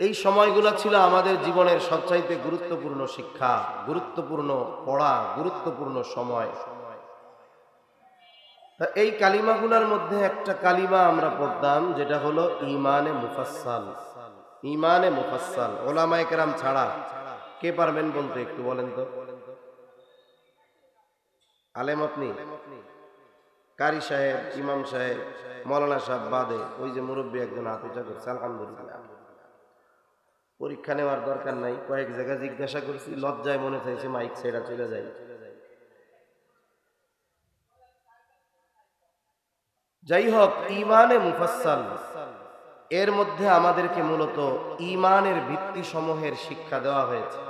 এই সময়গুলো ছিল আমাদের জীবনের সবচাইতে গুরুত্বপূর্ণ শিক্ষা, গুরুত্বপূর্ণ পড়া, গুরুত্বপূর্ণ সময়। তা এই কালিমাগুলোর মধ্যে একটা কালিমা আমরা পড়তাম, যেটা হলো ইমানে মুফাসাল ইমানে মুফাসাল ওলামায়ে কেরাম ছাড়া কে পারবেন বলতে একটু বলেন তো? আলেম আপনি? কারি সাহেব, ইমাম সাহেব, মৌলানা সাহেব বাদে, ওই যে মুরব্বী একজন আতুচা করছে, আলহামদুলিল্লাহ। পরীক্ষা নেওয়ার দরকার নাই। কয়েক জায়গায় জিজ্ঞাসা করছি, লজ্জায় মনে চাইছে মাইক সেটা চলে যায়। যাই হোক ইমানে মুফাসাল এর মধ্যে আমাদেরকে মূলত ইমানের ভিত্তি সমূহের শিক্ষা দেওয়া হয়েছে।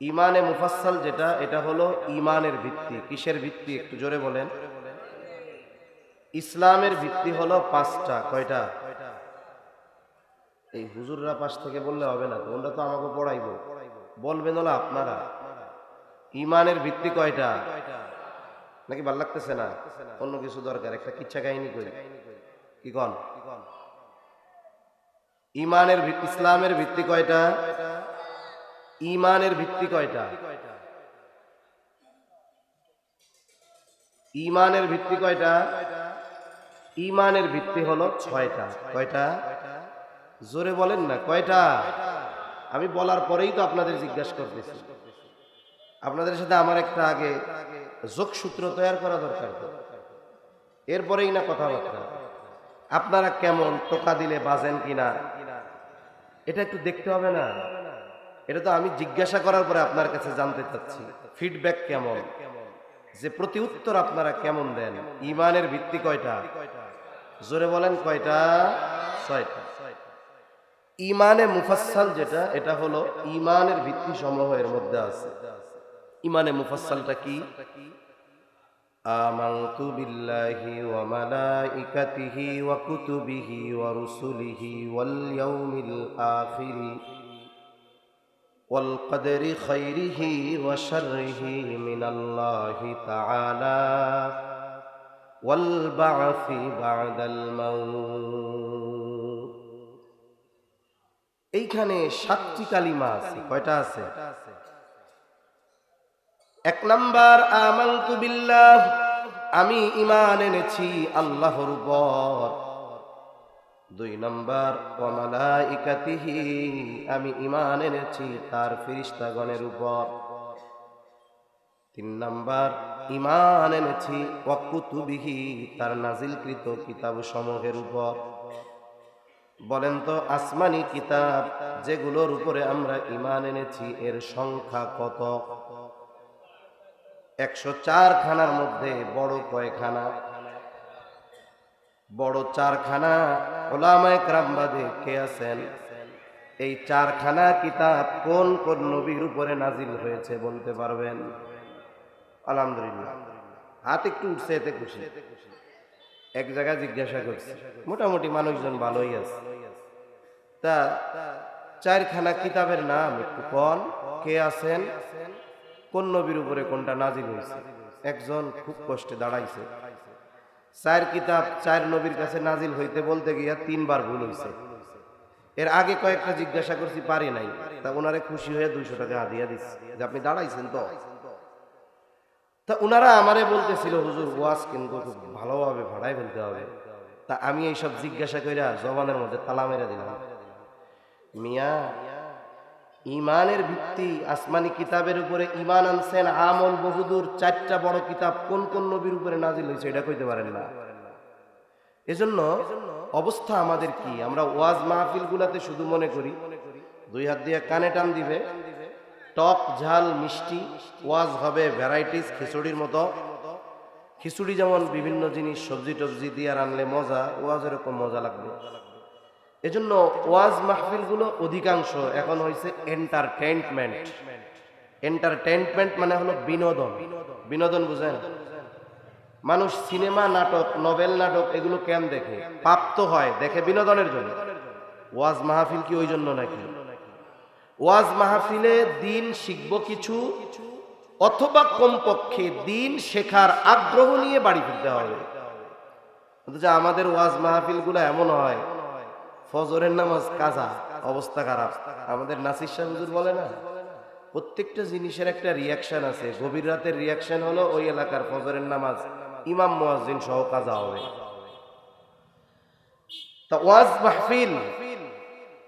ইমানে মুফাসাল যেটা, এটা হলো ইমানের ভিত্তি। কিসের ভিত্তি একটু জোরে বলেন? ইসলামের ভিত্তি হলো পাঁচটা, কয়টা? এই হুজুররা পাশ থেকে বললে হবে না তোমরা তো আমাকে পড়াইবো। বলবেন হলো আপনারা। ইমানের ভিত্তি কয়টা? নাকি ভালো লাগতেছে না? অন্য কিছু দরকার, একটা কিচ্ছা কাহিনী কই? কি কন? ইমানের ইসলামের ভিত্তি কয়টা? ইমানের ভিত্তি কয়টা? ইমানের ভিত্তি কয়টা? ইমানের ভিত্তি হলো ছয়টা। কয়টা? জোরে বলেন না, কয়টা? আমি বলার পরেই তো আপনাদের জিজ্ঞাসা করতেছি। আপনাদের সাথে আমার একটা আগে যোগসূত্র তৈরি করা দরকার এরপরেই না কথাবার্তা। আপনারা কেমন টোকা দিলে বাজেন কিনা? এটা একটু দেখতে হবে না। এটা তো আমি জিজ্ঞাসা করার পরে আপনার কাছে জানতে চাচ্ছি। ফিডব্যাক কেমন? যে প্রতি উত্তর আপনারা কেমন দেন? ইমানের ভিত্তি কয়টা? জোরে বলেন, কয়টা? ছয়টা। ইমানে মুফাসাল যেটা এটা হলো ইমানের ভিত্তি সমূহ এর মধ্যে আছে ইমানে মুফাসালটা কি آمنت بالله وملائكته وكتبه ورسله واليوم الآخر والقدر خيره وشره من الله تعالى والبعث بعد الموت এইখানে সাতটি কালিমা আছে। কয়টা আছে? এক নাম্বার, আমান্তু বিল্লাহ, আমি ইমান এনেছি আল্লাহর উপর। দুই নাম্বার ওয়ামালাইকাতিহি আমি ইমান এনেছি তার ফিরিস্তাগণের উপর। তিন নাম্বার ইমান এনেছি ওয়াকুতুবিহি তার নাজিলকৃত কিতাব সমূহের উপর। বলেন তো, আসমানি কিতাব যেগুলোর উপরে আমরা ইমান এনেছি, এর সংখ্যা কত? একশো চার খানার মধ্যে বড় কয়খানা? বড় চারখানা ওলামায় ক্রামবাদে কে আছেন? এই চারখানা কিতাব কোন কোন নবীর উপরে নাজিল হয়েছে বলতে পারবেন? আলহামদুলিল্লাহ। হাত একটু উঠছে, এতে খুশি। এক জায়গায় জিজ্ঞাসা করছি, মোটামুটি মানুষজন ভালোই আছে। তা চারখানা কিতাবের নাম একটু কন, কে আছেন, কোন নবীর উপরে কোনটা নাজিল হয়েছে? একজন খুব কষ্টে দাঁড়াইছে। চার কিতাব চার নবীর কাছে নাজিল হইতে বলতে গিয়া তিনবার ভুল হয়েছে এর আগে কয়েকটা জিজ্ঞাসা করছি, পারি নাই। তা ওনারে খুশি হয়ে দুইশো টাকা হাদিয়া দিচ্ছে। যে আপনি দাঁড়াইছেন তো? তা ওনারা আমারে বলতেছিল, হুজুর, ওয়াজ কিন্তু খুব ভালোভাবে ভাড়াই ফেলতে হবে। তা আমি এইসব জিজ্ঞাসা কইরা জবানের মধ্যে তালা মেরে দিলাম। মিয়া ইমানের ভিত্তি আসমানি কিতাবের উপরে ইমান আনছেন আমল বহুদূর, চারটা বড় কিতাব কোন কোন নবীর উপরে নাজিল হয়েছে এটা কইতে পারেন না। এজন্য অবস্থা আমাদের কি? আমরা ওয়াজ মাহফিল গুলাতে শুধু মনে করি, দুই হাত দিয়ে কানে টান দিবে টক, ঝাল, মিষ্টি, ওয়াজ হবে ভ্যারাইটিস, খিচুড়ির মতো। খিচুড়ি যেমন বিভিন্ন জিনিস, সবজি টবজি দিয়ে রানলে মজা ওয়াজ এরকম মজা লাগবে। এজন্য ওয়াজ মাহফিলগুলো অধিকাংশ এখন হয়েছে এন্টারটেনমেন্ট এন্টারটেনমেন্ট মানে হলো বিনোদন। বিনোদন বুঝেন? মানুষ সিনেমা, নাটক, নভেল নাটক এগুলো কেন দেখে? প্রাপ্ত হয়, দেখে বিনোদনের জন্য। ওয়াজ মাহফিল কি ওই জন্য নাকি? ওয়াজ মাহফিলে দিন শিখব কিছু, অথবা কমপক্ষে দিন শেখার আগ্রহ নিয়ে বাড়ি ফিরতে হবে। আমাদের ওয়াজ মাহফিলগুলো এমন হয়, ফজরের নামাজ কাজা, অবস্থা খারাপ। আমাদের নাসির হুজুর বলে না, প্রত্যেকটা জিনিসের একটা রিয়াকশন আছে। গভীর রাতের রিয়াকশন হলো ওই এলাকার ফজরের নামাজ, ইমাম, মুয়াজ্জিন সহ কাজা হবে। তা ওয়াজ মাহফিল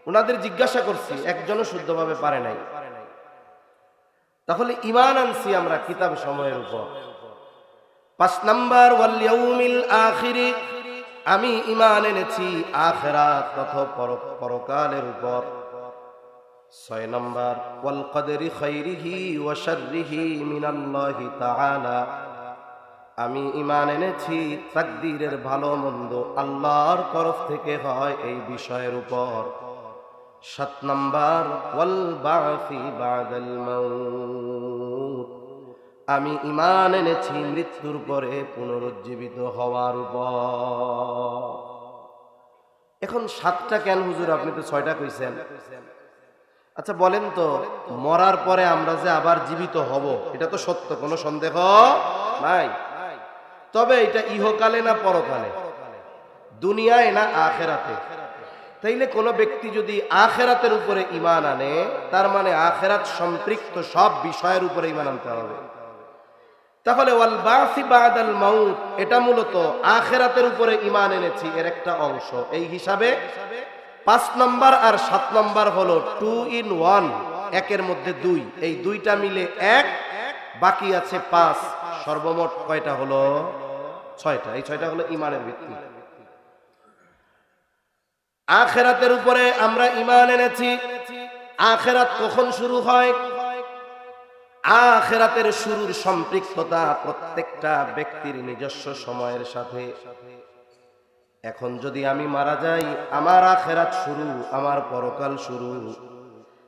ওনাদের জিজ্ঞাসা করছি, একজনও শুদ্ধভাবে পারে নাই। তাহলে ইমান আনছি আমরা কিতাব সময়ের উপর। পাঁচ নাম্বার, ওয়াল ইয়াউমিল আখিরি। আমি ইমান এনেছি আখেরাত তথা পর- পরকালের উপর। ছয় নম্বর, ওয়াল কদরি খাইরিহি ওয়া শাররিহি মিনাল্লাহি তাআলা। আমি ইমান এনেছি তাকদীরের ভালো মন্দ আল্লাহর তরফ থেকে হয় এই বিষয়ের উপর। সাত নম্বর আমি ইমান এনেছি মৃত্যুর পরে পুনরুজ্জীবিত হওয়ার উপর এখন সাতটা কেন হুজুর? আপনি তো ছয়টা কইছেন। আচ্ছা বলেন তো, মরার পরে আমরা যে আবার জীবিত হব, এটা তো সত্য, কোনো সন্দেহ নাই? তবে এটা ইহকালে না পরকালে? দুনিয়ায় না আখেরাতে? তাইলে কোনো ব্যক্তি যদি আখেরাতের উপরে ইমান আনে, তার মানে আখেরাত সম্পৃক্ত সব বিষয়ের উপরে ইমান আনতে হবে। তাহলে এটা মূলত আখেরাতের উপরে ইমান এনেছি এর একটা অংশ। এই হিসাবে পাঁচ নম্বর আর সাত নম্বর হলো টু ইন ওয়ান, একের মধ্যে দুই। এই দুইটা মিলে এক, বাকি আছে পাঁচ। সর্বমোট কয়টা হলো? ছয়টা। এই ছয়টা হলো ইমানের ভিত্তি। আখেরাতের উপরে আমরা ইমান এনেছি। আখেরাত কখন শুরু হয়? আখেরাতের শুরুর সম্পৃক্ততা প্রত্যেকটা ব্যক্তির নিজস্ব সময়ের সাথে। এখন যদি আমি মারা যাই, আমার আখেরাত শুরু, আমার পরকাল শুরু।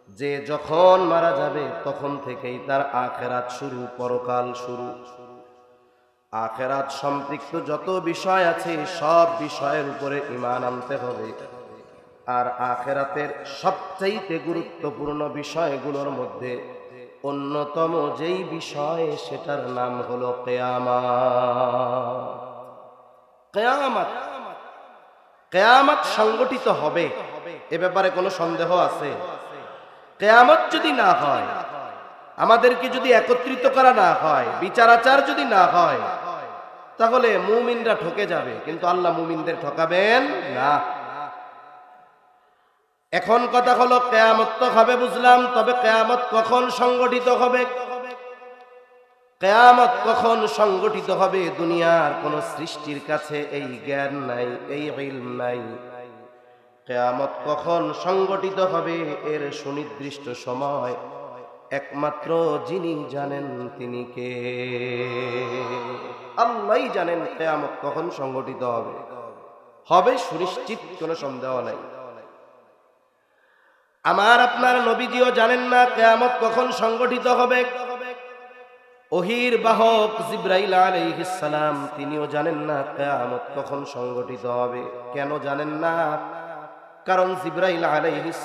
যে যখন মারা যাবে, তখন থেকেই তার আখেরাত শুরু, পরকাল শুরু। আখেরাত সম্পৃক্ত যত বিষয় আছে, সব বিষয়ের উপরে ইমান আনতে হবে। আর আখেরাতের সবচাইতে গুরুত্বপূর্ণ বিষয়গুলোর মধ্যে অন্যতম যেই বিষয়, সেটার নাম হলো কেয়ামা কেয়ামত কেয়ামত সংগঠিত হবে, এ ব্যাপারে কোনো সন্দেহ আছে? কেয়ামত যদি না হয়, আমাদেরকে যদি একত্রিত করা না হয়, বিচারাচার যদি না হয়, তাহলে মুমিনরা ঠকে যাবে, কিন্তু আল্লাহ মুমিনদের ঠকাবেন না। এখন কথা হলো কেয়ামত তো হবে বুঝলাম, তবে কেয়ামত কখন সংগঠিত হবে? কেয়ামত কখন সংগঠিত হবে দুনিয়ার কোন সৃষ্টির কাছে এই জ্ঞান নাই, এই ইলম নাই। কেয়ামত কখন সংগঠিত হবে এর সুনির্দিষ্ট সময় একমাত্র যিনি জানেন তিনি কে। আল্লাহই জানেন কেয়ামত কখন সংগঠিত হবে। হবে সুনিশ্চিত, কোনো সন্দেহ নাই। আমার আপনার নবীজিও জানেন না কেয়ামত কখন সংগঠিত হবে। ওহির বাহক জিব্রাইল আলাইহিস সালাম, তিনিও জানেন না কেয়ামত কখন সংগঠিত হবে। কেন জানেন না? কারণ জিব্রাইল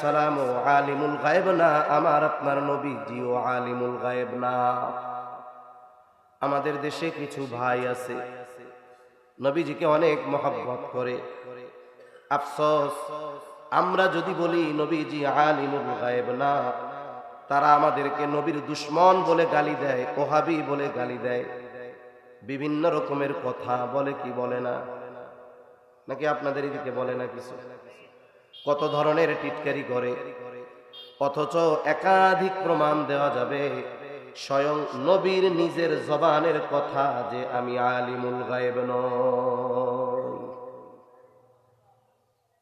সালাম ও আলিমুল গায়েব না, আমার আপনার নবীজিও আলিমুল গায়েব না। আমাদের দেশে কিছু ভাই আছে, নবীজিকে অনেক মহাব্বত করে। আফসোস আমরা যদি বলি, নবীজি আলিমুল গায়েব না। তারা আমাদেরকে নবীর দুশ্মন বলে গালি দেয়, ওহাবি বলে গালি দেয়। বিভিন্ন রকমের কথা বলে কি বলে না? নাকি আপনাদের এদিকে বলে না কিছু? কত ধরনের টিটকারি করে। অথচ একাধিক প্রমাণ দেওয়া যাবে। স্বয়ং নবীর নিজের জবানের কথা যে, আমি আলিমুল গায়েব নই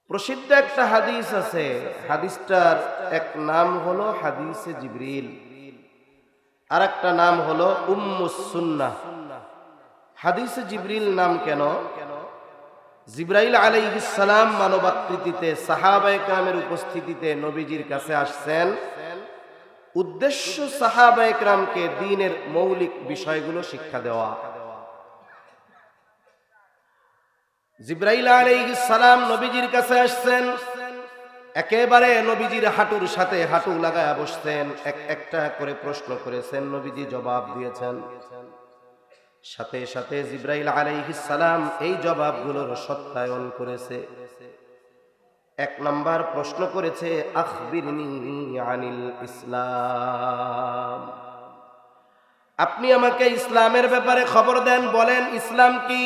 প্রসিদ্ধ একটা হাদিস আছে। হাদিসটার এক নাম হলো হাদিসে জিবরিল। আর একটা নাম হলো উম্মুসুন্না হাদিসে জিবরিল নাম কেন? জিব্রাইল আলাইহিসসালাম মানবাকৃতিতে, সাহাবায়ে কামের উপস্থিতিতে নবীজির কাছে আসছেন। উদ্দেশ্য সাহাবায়ে কামকে দ্বীনের মৌলিক বিষয়গুলো শিক্ষা দেওয়া। জিব্রাইল আলাইহিস সালাম নবীজির কাছে আসছেন। একেবারে নবীজির হাঁটুর সাথে হাঁটু লাগায় বসছেন। এক একটা করে প্রশ্ন করেছেন, নবীজি জবাব দিয়েছেন। সাথে সাথে জিব্রাইল আলাইহিস সালাম এই জবাবগুলোর সত্যায়ন করেছে। এক নাম্বার প্রশ্ন করেছে, আখবিরনি আনিল ইসলাম। আপনি আমাকে ইসলামের ব্যাপারে খবর দেন, বলেন, ইসলাম কি?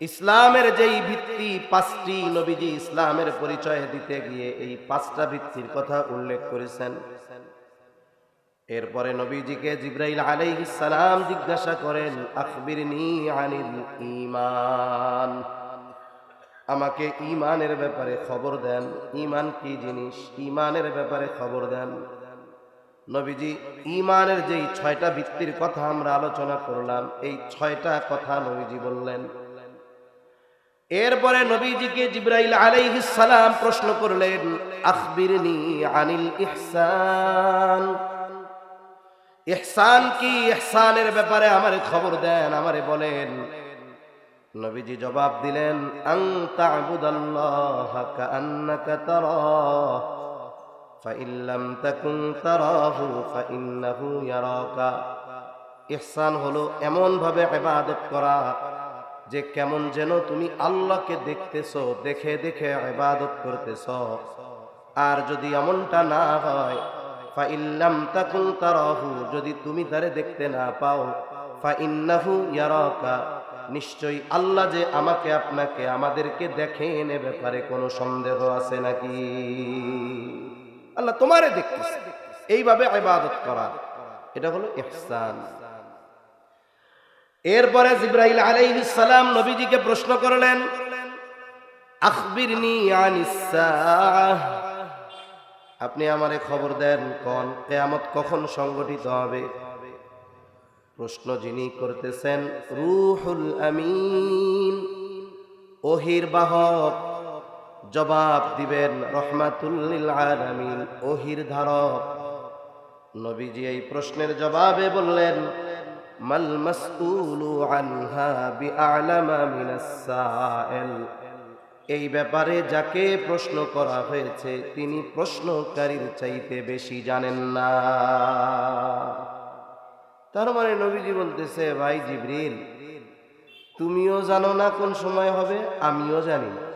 ইসলামের যেই ভিত্তি, পাঁচটি নবীজি ইসলামের পরিচয় দিতে গিয়ে এই পাঁচটা ভিত্তির কথা উল্লেখ করেছেন। এরপরে নবীজিকে জিব্রাইল আলাইহিস সালাম জিজ্ঞাসা করেন আনিল ঈমান। আমাকে ঈমানের ব্যাপারে খবর দেন। ঈমান কি জিনিস? ঈমানের ব্যাপারে খবর দেন। নবীজি, ঈমানের যেই ছয়টা ভিত্তির কথা আমরা আলোচনা করলাম, এই ছয়টা কথা নবীজি বললেন। এরপরে নবীজিকে জিব্রাইল আলাইহিস সালাম প্রশ্ন করলেন, আখবিরনি আনিল ইহসান। ইহসান কি? ইহসানের ব্যাপারে আমারে খবর দেন, আমারে বলেন। নবীজি জবাব দিলেন আং তা'বুদাল্লাহ কাআন্নাকা তারাহ, ফাইন লাম তাকুন তারাহু, ফাইন্নাহু ইয়ারাকা। ইহসান হলো এমন ভাবে ইবাদত করা যে কেমন যেন তুমি আল্লাহকে দেখতেছ, দেখে দেখে ইবাদত করতেছ। আর যদি এমনটা না হয়, ফাইল্লাম তাকুন তারাহু, যদি তুমি তারে দেখতে না পাও, ফাইন্নাহু ইয়ারাকা, নিশ্চয়ই আল্লাহ যে আমাকে, আপনাকে, আমাদেরকে দেখেন এ ব্যাপারে কোনো সন্দেহ আছে নাকি? আল্লাহ তোমারে দেখতেছে। এইভাবে ইবাদত করা, এটা হলো ইহসান। এরপরে আলাইহিস সালাম নবীজিকে প্রশ্ন করলেন, আখবিরনি আপনি আমারে খবর দেন কোন, কেয়ামত কখন সংগঠিত হবে? প্রশ্ন যিনি করতেছেন, রুহুল আমিন। ওহির বাহক জবাব দিবেন রহমাতুল্লিল আলামিন। ওহির ধারক। নবীজি এই প্রশ্নের জবাবে বললেন মাল এই ব্যাপারে যাকে প্রশ্ন করা হয়েছে, তিনি প্রশ্নকারীর চাইতে বেশি জানেন না। তার মানে নবীজি বলতেছে, ভাই জিবরিল, তুমিও জানো না কোন সময় হবে? আমিও জানি না।